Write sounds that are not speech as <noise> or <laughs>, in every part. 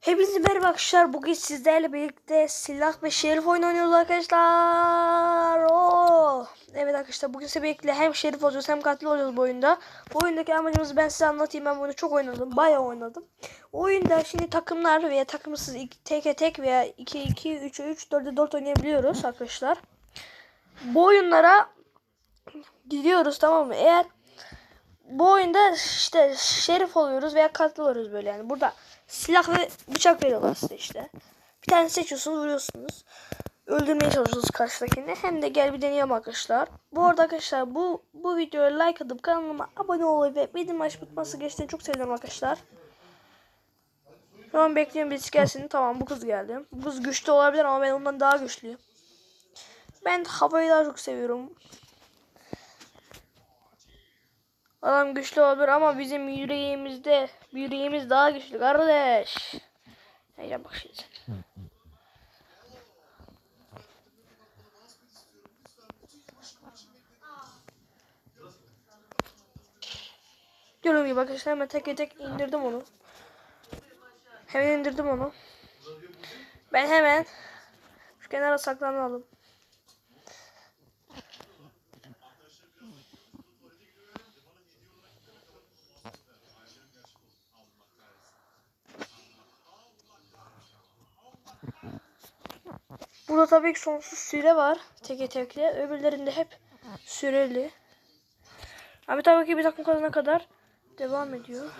Hepinize merhaba arkadaşlar. Bugün sizlerle birlikte silah ve şerif oyunu oynuyoruz arkadaşlar. Oo. Evet arkadaşlar bugün size birlikte hem şerif olacağız hem katil olacağız bu oyunda. Bu oyundaki amacımızı ben size anlatayım. Ben bunu çok oynadım. Bayağı oynadım. Oyunda şimdi takımlar veya takımsız tek tek veya 2 2 3 3 4 4 oynayabiliyoruz arkadaşlar. Bu oyunlara gidiyoruz tamam mı? Eğer bu oyunda işte şerif oluyoruz veya katil oluyoruz böyle yani. Burada silah ve bıçak veriyorlar size işte. Bir tane seçiyorsunuz vuruyorsunuz. Öldürmeye çalışıyorsunuz karşıdakini. Hem de gel bir deneyelim arkadaşlar. Bu arada arkadaşlar bu bu videoya like atıp kanalıma abone olmayı ve bildirim açıp tutması geçtiğini çok sevinirim arkadaşlar. Şu an bekliyorum birisi gelsin. Tamam bu kız geldi. Bu kız güçlü olabilir ama ben ondan daha güçlüyüm. Ben havayı daha çok seviyorum. Adam güçlü olabilir ama bizim yüreğimizde yüreğimiz daha güçlü kardeş. Ya bak şimdi sen. Gibi arkadaşlar hemen tek tek indirdim onu. Hemen indirdim onu. Ben hemen şu kenara saklanalım. Burada tabii ki sonsuz süre var. Teke tekli. Öbürlerinde hep süreli. Abi tabii ki bir takım kazana kadar devam ediyor.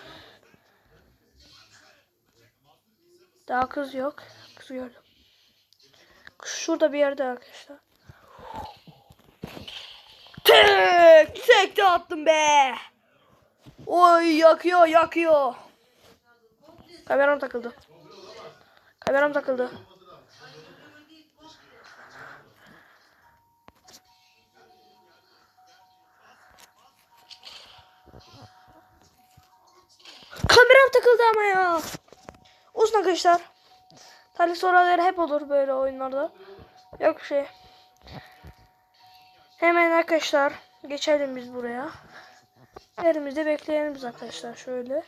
Daha kız yok. Kız gördüm. Şurada bir yerde arkadaşlar. Tek! Tek de attım be! Oy yakıyor yakıyor. Kameram takıldı. Kameram takıldı. Takıldı ama ya. Olsun arkadaşlar. Talih soruları hep olur böyle oyunlarda. Yok şey. Hemen arkadaşlar geçelim biz buraya. Yerimizde bekleyelim biz arkadaşlar şöyle.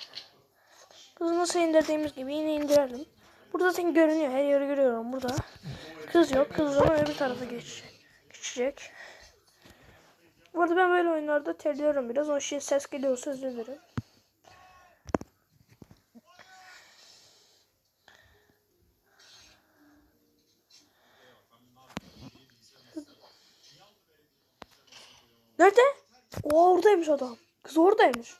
Kızı nasıl indirdiğimiz gibi yine indirelim. Burada zaten görünüyor. Her yeri görüyorum burada. Kız yok. Kız zaman öbür tarafa geç, geçecek. Bu arada ben böyle oyunlarda terliyorum biraz. Onun için ses geliyorsa özür dilerim. Nerede? O oradaymış adam. Kız oradaymış.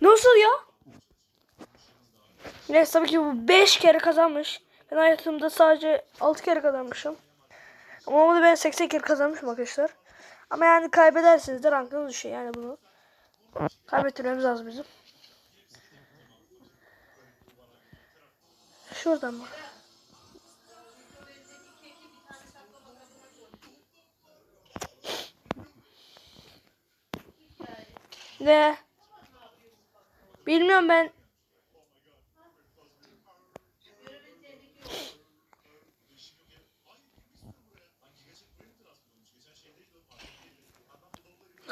Nasıl ya? Neyse tabii ki bu 5 kere kazanmış. Ben hayatımda sadece 6 kere kazanmışım. Ama onu ben 80 kere kazanmışım arkadaşlar. Ama yani kaybederseniz de rankınız düşüyor yani bunu. Kaybettirmemiz lazım bizim. Şuradan mı? Ne? Bilmiyorum ben.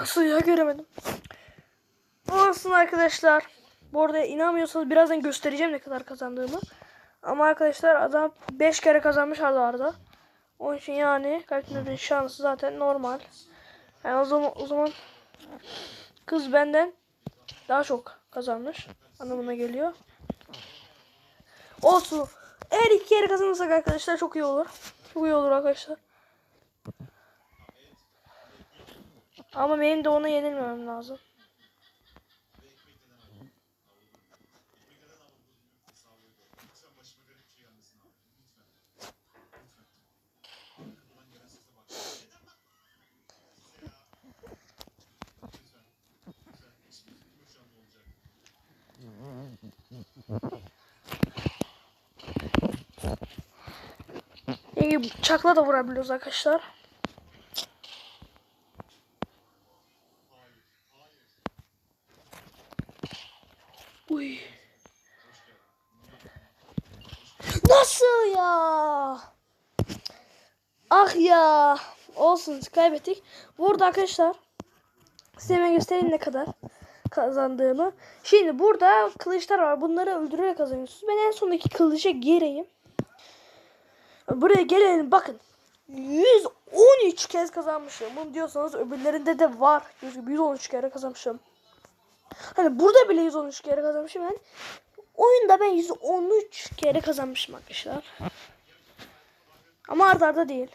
Nasıl ya göremedim. Olsun arkadaşlar. Bu arada inanmıyorsanız birazdan göstereceğim ne kadar kazandığımı. Ama arkadaşlar adam 5 kere kazanmış arda arda. Onun için yani kaybetmenin şansı zaten normal. Yani o zaman o zaman kız benden daha çok kazanmış anlamına geliyor. Olsun. Eğer iki kere kazanırsak arkadaşlar çok iyi olur. Çok iyi olur arkadaşlar. Ama benim de ona yenilmemem lazım. İyi bıçakla da vurabiliyoruz arkadaşlar. Nasıl ya? Ah ya. Olsun kaybettik. Burada arkadaşlar size hemen göstereyim ne kadar kazandığımı. Şimdi burada kılıçlar var. Bunları öldürerek kazanıyorsunuz. Ben en sondaki kılıca gireyim. Buraya gelelim bakın. 113 kez kazanmışım. Bunu diyorsanız öbürlerinde de var. 113 kere kazanmışım. Hani burada bile 113 kere kazanmışım ben. Oyunda ben 113 kere kazanmışım arkadaşlar. Ama arda arda değil.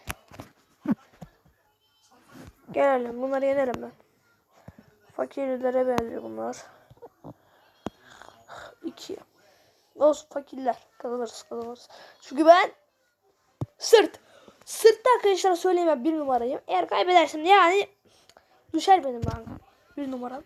<laughs> Gelelim bunları yenerim ben. Fakirlere benziyor bunlar. 2. Olsun fakirler. Kazanırız kazanırız. Çünkü ben sırt. Sırtta arkadaşlar söyleyeyim ben bir numarayım. Eğer kaybedersem de yani düşer benim bankam. Bir numaram.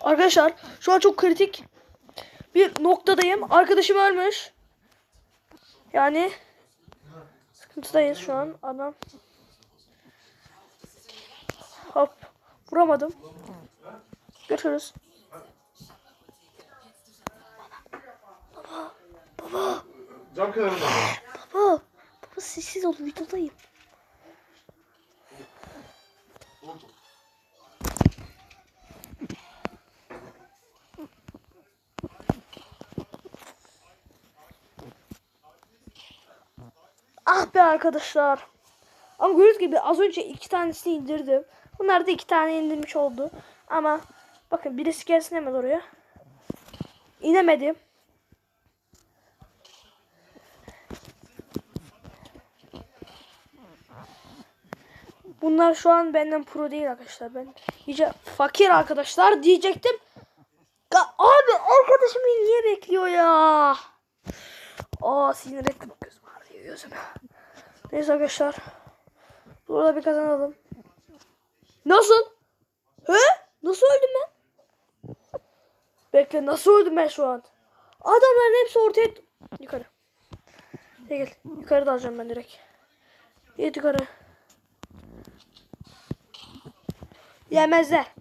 Arkadaşlar şu an çok kritik bir noktadayım. Arkadaşım ölmüş. Yani sıkıntıdayız şu an. Adam. Hop. Vuramadım. Görüşürüz. Cam kenarında. Baba. Baba sessiz ol videodayım. Ah be arkadaşlar. Ama gördüğünüz gibi az önce iki tanesini indirdim. Bunlar da iki tane indirmiş oldu. Ama bakın birisi gelsin hemen oraya. İnemedim. Bunlar şu an benden pro değil arkadaşlar. Ben iyice fakir arkadaşlar diyecektim. Ga- Abi arkadaşım beni niye bekliyor ya? Aa sinir ettim gözüm ağrıyor gözüm. Neyse arkadaşlar. Burada bir kazanalım. Nasıl? He? Nasıl öldüm ben? Bekle nasıl öldüm ben şu an? Adamların hepsi ortaya... Yukarı. Gel. Yukarı dalacağım ben direkt. Yukarı. Yemezler.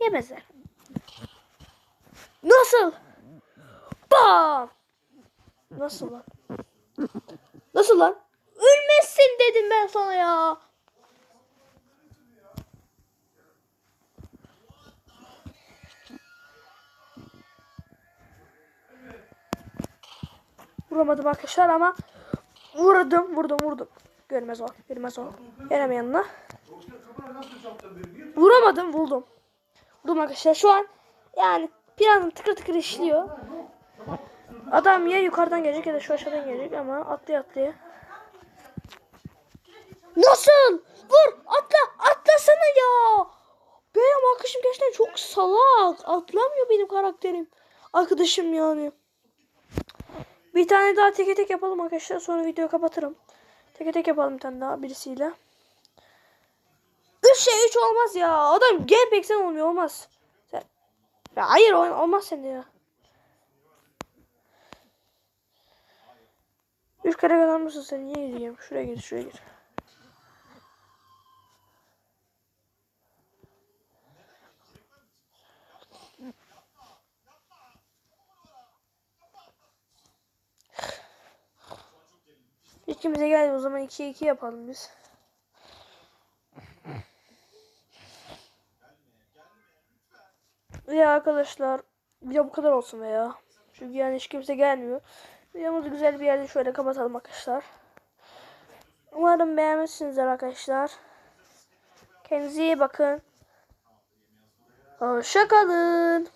Yemezler. Nasıl? Bam! Nasıl lan? Nasıl lan? Ölmezsin dedim ben sana ya. Vuramadım arkadaşlar ama vurdum vurdum vurdum. Görmez o. Görmez o. Geleme yanına. Vuramadım buldum. Buldum arkadaşlar şu an yani planım tıkır tıkır işliyor. Adam ya yukarıdan gelecek ya da şu aşağıdan gelecek ama atlaya atlaya. Nasıl? Vur atla atlasana ya. Benim arkadaşım gerçekten çok salak. Atlamıyor benim karakterim. Arkadaşım yani. Bir tane daha teke tek yapalım arkadaşlar. Sonra videoyu kapatırım. Teke tek yapalım bir tane daha birisiyle. 3 şey 3 olmaz ya. Adam gel beksen olmuyor olmaz. Sen... Ya hayır ol- olmaz sende ya. 3 kere kazanmışsın sen niye gideyim? Şuraya gir şuraya gir. Hiç kimse geldi o zaman 2'ye 2 yapalım biz. Ya arkadaşlar video bu kadar olsun veya. Çünkü yani hiç kimse gelmiyor. Videomuzu güzel bir yerde şöyle kapatalım arkadaşlar. Umarım beğenmişsinizdir arkadaşlar. Kendinize iyi bakın. Hoşçakalın.